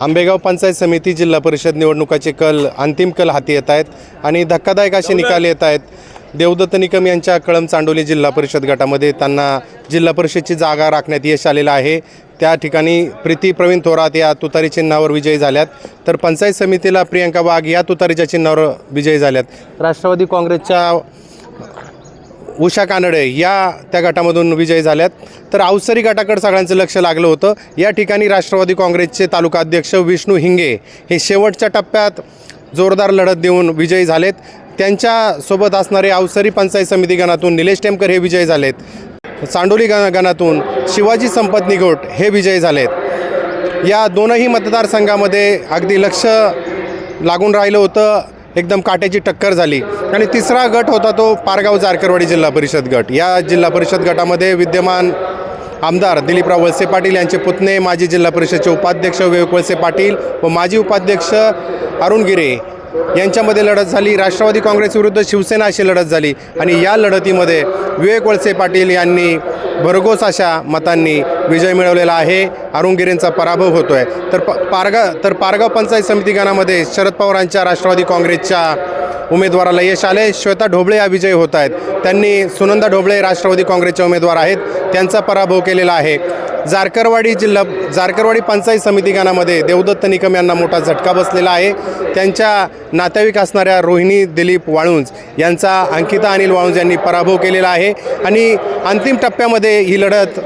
आंबेगाव पंचायत समिती जिल्हा परिषद निवडणुकाचे कल अंतिम कल हाती येत आहेत आणि धक्कादायक असे निकाल येत आहेत. देवदत्त निकम यांच्या कळम चांडोली जिल्हा परिषद गटामध्ये त्यांना जिल्हा परिषदची जागा राखण्यात यश आलेलं आहे. त्या ठिकाणी प्रीती प्रवीण थोरात या तुतारी चिन्हावर विजयी झाल्यात. तर पंचायत समितीला प्रियंका वाघ या तुतारीच्या चिन्हावर विजयी झाल्यात. राष्ट्रवादी काँग्रेसच्या उषा कानडे या त्या गटामधून विजयी झाल्यात. तर अवसरी गटाकडे सगळ्यांचं लक्ष लागलं होतं. या ठिकाणी राष्ट्रवादी काँग्रेसचे तालुका अध्यक्ष विष्णू हिंगे हे शेवटच्या टप्प्यात जोरदार लढत देऊन विजयी झालेत. त्यांच्यासोबत असणारे अवसरी पंचायत समिती गणातून निलेश टेमकर हे विजयी झालेत. चांडोली गण गणातून शिवाजी संपत निगोट हे विजयी झालेत. या दोनही मतदारसंघामध्ये अगदी लक्ष लागून राहिलं होतं. एकदम काट्याची टक्कर झाली. आणि तिसरा गट होता तो पारगाव जारकरवाडी जिल्हा परिषद गट. या जिल्हा परिषद गटामध्ये विद्यमान आमदार दिलीपराव वळसे पाटील यांचे पुतणे माजी जिल्हा परिषदचे उपाध्यक्ष विवेक वळसे पाटील व माजी उपाध्यक्ष अरुण गिरे यांच्यामध्ये लढत झाली. राष्ट्रवादी काँग्रेस विरुद्ध शिवसेना अशी लढत झाली. आणि या लढतीमध्ये विवेक वळसे पाटील यांनी भरघोस अशा मतांनी विजय मिळवलेला आहे. अरुणगिरींचा पराभव होतो आहे तर प पारगा तर पारगाव पंचायत समिती गणामध्ये शरद पवारांच्या राष्ट्रवादी काँग्रेसच्या उमेदवाराला यश आले श्वेता ढोबळे या विजयी होत आहेत. त्यांनी सुनंदा ढोबळे राष्ट्रवादी काँग्रेसचे उमेदवार आहेत. त्यांचा पराभव केलेला आहे. जारकरवाडी जिल्हा जारकरवाडी पंचायत समिती गणामध्ये देवदत्त निकम यांना मोठा झटका बसलेला आहे. त्यांच्या नातेवाईक असणाऱ्या रोहिणी दिलीप वाळुंज यांचा अंकिता अनिल वाळुंज यांनी पराभव केलेला आहे. आणि अंतिम टप्प्यामध्ये ही लढत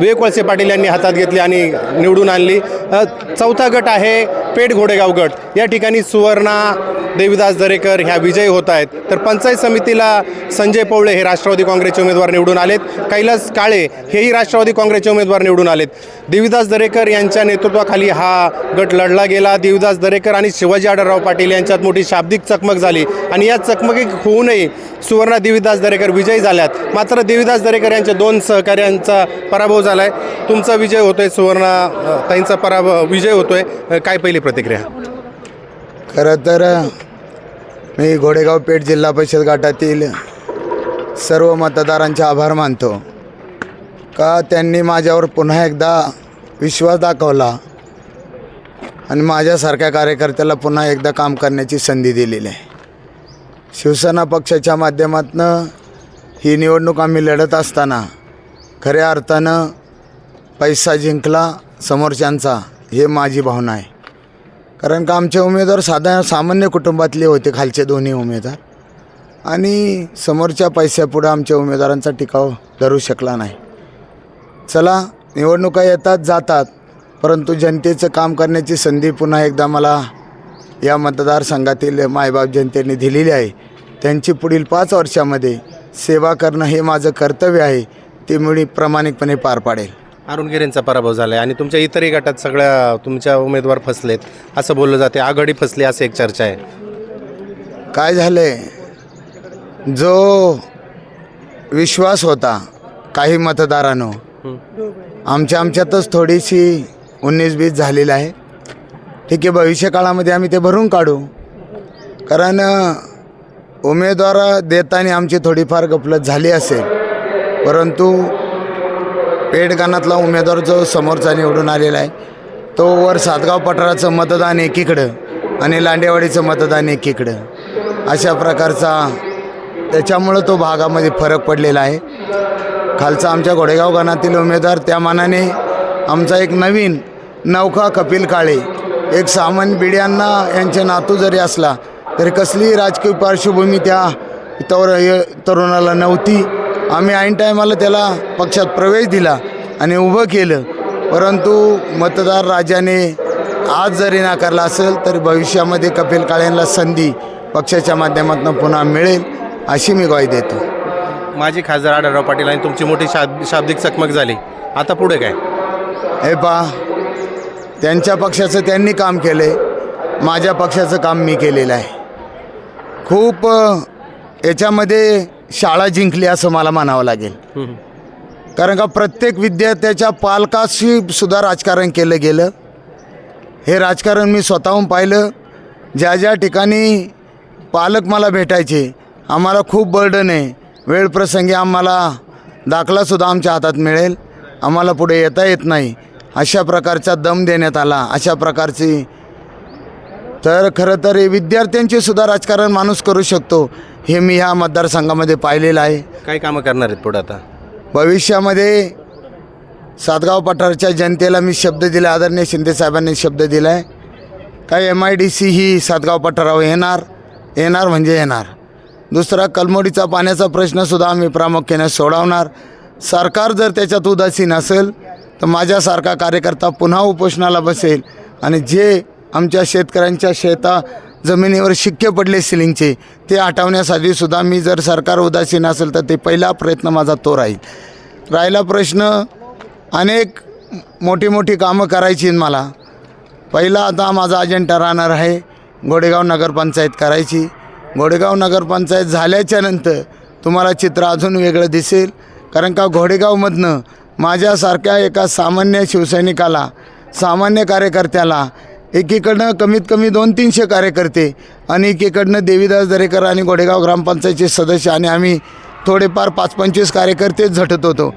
विवेक वळसे पाटील यांनी हातात घेतली आणि निवडून आणली. चौथा गट आहे पेठ घोडेगाव गट. या ठिकाणी सुवर्णा देवीदास दरेकर ह्या विजयी होत आहेत. तर पंचायत समितीला संजय पवळे हे राष्ट्रवादी काँग्रेसचे उमेदवार निवडून आलेत. कैलास काळे हेही राष्ट्रवादी काँग्रेसचे उमेदवार निवडून आलेत. देवीदास दरेकर यांच्या नेतृत्वाखाली हा गट लढला गेला. देवीदास दरेकर आणि शिवाजी आढळराव पाटील यांच्यात मोठी शाब्दिक चकमक झाली. आणि या चकमकीत होऊनही सुवर्णा देवीदास दरेकर विजयी झाल्यात. मात्र देवीदास दरेकर यांच्या दोन सहकार्यांचा पराभव झाला आहे तुमचा विजय होतोय सुवर्णा ताईंचा पराभव विजय होतोय. काय पहिली प्रतिक्रिया? खरं तर मी घोडेगाव पेठ जिल्हा परिषद गटातील सर्व मतदारांचे आभार मानतो. का त्यांनी माझ्यावर पुन्हा एकदा विश्वास दाखवला आणि माझ्यासारख्या कार्यकर्त्याला पुन्हा एकदा काम करण्याची संधी दिलेली आहे. शिवसेना पक्षाच्या माध्यमातून ही निवडणूक आम्ही लढत असताना खऱ्या अर्थानं पैसा जिंकला समोरच्यांचा हे माझी भावना आहे. कारण का आमचे उमेदवार साधा सामान्य कुटुंबातले होते खालचे दोन्ही उमेदवार. आणि समोरच्या पैशापुढं आमच्या उमेदवारांचा टिकाव धरू शकला नाही. चला निवडणुका येतात जातात परंतु जनतेचं काम करण्याची संधी पुन्हा एकदा मला या मतदारसंघातील मायबाप जनतेने दिलेली आहे. त्यांची पुढील पाच वर्षामध्ये सेवा करणं हे माझं कर्तव्य आहे ते मी प्रामाणिकपणे पार पाडेल. अरुण गिरेंचा पराभव झाला आहे आणि तुमच्या इतरही गटात सगळ्या तुमच्या उमेदवार फसलेत असं बोललं जाते. आघाडी फसली असं एक चर्चा आहे. काय झालंय? जो विश्वास होता काही मतदारांनो आमच्या आमच्यातच थोडीशी उन्नीस बीस झालेली आहे. ठीक आहे भविष्यकाळामध्ये आम्ही ते भरून काढू. कारण उमेदवार देताना आमची थोडीफार गफलत झाली असेल. परंतु पेडगानातला उमेदवार जो समोरचा निवडून आलेला आहे तो वर सातगाव पठाराचं मतदान एकीकडं आणि लांडेवाडीचं मतदान एकीकडं. अशा प्रकारचा त्याच्यामुळं तो भागामध्ये फरक पडलेला आहे. खालचा आमच्या घोडेगाव गणातील उमेदवार त्या मानाने आमचा एक नवीन नौका कपिल काळे एक सामान्य बिड्यांना यांचे नातू जरी असला तरी कसलीही राजकीय पार्श्वभूमी त्या तरुणाला नव्हती. आम्ही ऐन टायमाला त्याला पक्षात प्रवेश दिला आणि उभं केलं. परंतु मतदार राजाने आज जरी नाकारला असेल तर भविष्यामध्ये कपिल काळेंना संधी पक्षाच्या माध्यमातून पुन्हा मिळेल अशी मी ग्वाही देतो. माजी खासदार आढळराव पाटील आणि तुमची मोठी शाब शाब्दिक चकमक झाली. आता पुढे काय? हे पा त्यांच्या पक्षाचं त्यांनी काम केलं आहे माझ्या पक्षाचं काम मी केलेलं आहे. खूप याच्यामध्ये शाळा जिंकली असं मला म्हणावं लागेल. कारण का प्रत्येक विद्यार्थ्याच्या पालकाशी सुद्धा राजकारण केलं गेलं. हे राजकारण मी स्वतःहून पाहिलं. ज्या ज्या ठिकाणी पालक मला भेटायचे आम्हाला खूप बर्डन आहे. वेळ प्रसंगी आम्हाला दाखलासुद्धा आमच्या हातात मिळेल. आम्हाला पुढे येता येत नाही. अशा प्रकारचा दम देण्यात आला. अशा प्रकारची तर खरं तर विद्यार्थ्यांचे सुद्धा राजकारण माणूस करू शकतो. हे मी ह्या मतदारसंघामध्ये पाहिलेलं आहे. काय कामं करणार आहेत पुढे आता? भविष्यामध्ये सातगाव पठारच्या जनतेला मी शब्द दिला आदरणीय शिंदे साहेबांनी शब्द दिला आहे काय एम आय डी सी ही सातगाव पठारावर येणार येणार म्हणजे येणार. दुसरा कलमोडीचा पाण्याचा प्रश्नसुद्धा आम्ही प्रामुख्याने सोडवणार. सरकार जर त्याच्यात उदासीन असेल तर माझ्यासारखा कार्यकर्ता पुन्हा उपोषणाला बसेल आणि जे आमच्या शेतकऱ्यांच्या शेता जमिनीवर शिक्के पडले सिलिंगचे ते हटवण्यासाठी सुद्धा मी जर सरकार उदासीन असेल तर ते पहिला प्रयत्न माझा तो राहील. राहिला प्रश्न अनेक मोठी मोठी कामं करायची मला. पहिला आता माझा अजेंडा राहणार आहे गोडेगाव नगरपंचायत करायची. गोडेगाव नगरपंचायत झाल्याच्यानंतर तुम्हाला चित्र अजून वेगळं दिसेल. कारण का घोडेगावमधनं माझ्यासारख्या एका सामान्य शिवसैनिकाला सामान्य कार्यकर्त्याला एकीकडनं कमीत कमी दोन तीनशे कार्यकर्ते आणि एकीकडनं देवीदास दरेकर आणि गोडेगाव ग्रामपंचायतचे सदस्य आणि आम्ही थोडेफार पाच पंचवीस कार्यकर्तेच झटत होतो.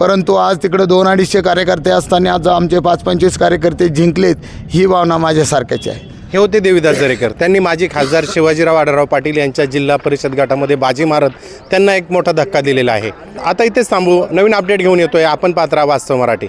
परंतु आज तिकडं दोन अडीचशे कार्यकर्ते असताना आज आमचे पाच पंचवीस कार्यकर्ते जिंकलेत ही भावना माझ्यासारख्याची आहे. हे होते देवीदास दरेकर. त्यांनी माजी खासदार शिवाजीराव आढळराव पाटील यांच्या जिल्हा परिषद गटामध्ये बाजी मारत त्यांना एक मोठा धक्का दिलेला आहे. आता इथेच थांबू. नवीन अपडेट घेऊन येतोय आपण पात्रा वास्तव मराठी.